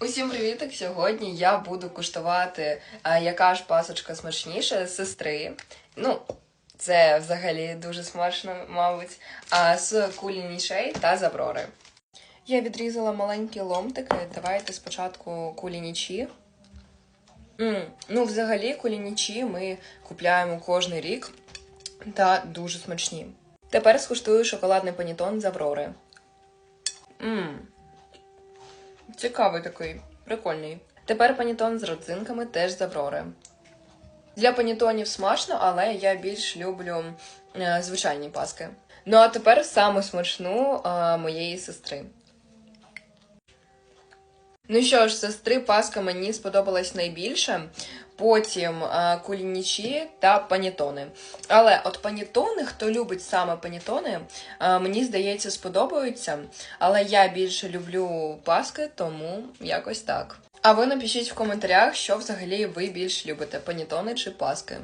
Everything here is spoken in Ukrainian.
Усім привіток! Сьогодні я буду куштувати, а, яка ж пасочка смачніша з сестри. Ну, це взагалі дуже смачно, мабуть. А з кулі нічей та заброри. Я відрізала маленькі ломтики. Давайте спочатку кулі нічі. М, Ну, взагалі, кулінічі ми купляємо кожний рік та дуже смачні. Тепер скуштую шоколадний панітон з Аврори. Мм. Цікавий такий, прикольний. Тепер панітон з родзинками теж з Аврори. Для панітонів смачно, але я більш люблю е, звичайні паски. Ну а тепер саме смачну е, моєї сестри. Ну що ж, сестри паска мені сподобалась найбільше. Потім е, кулінічі та панітони. Але от панітони, хто любить саме панітони, е, мені здається, сподобаються. Але я більше люблю паски, тому якось так. А ви напишіть в коментарях, що взагалі ви більш любите: панітони чи паски.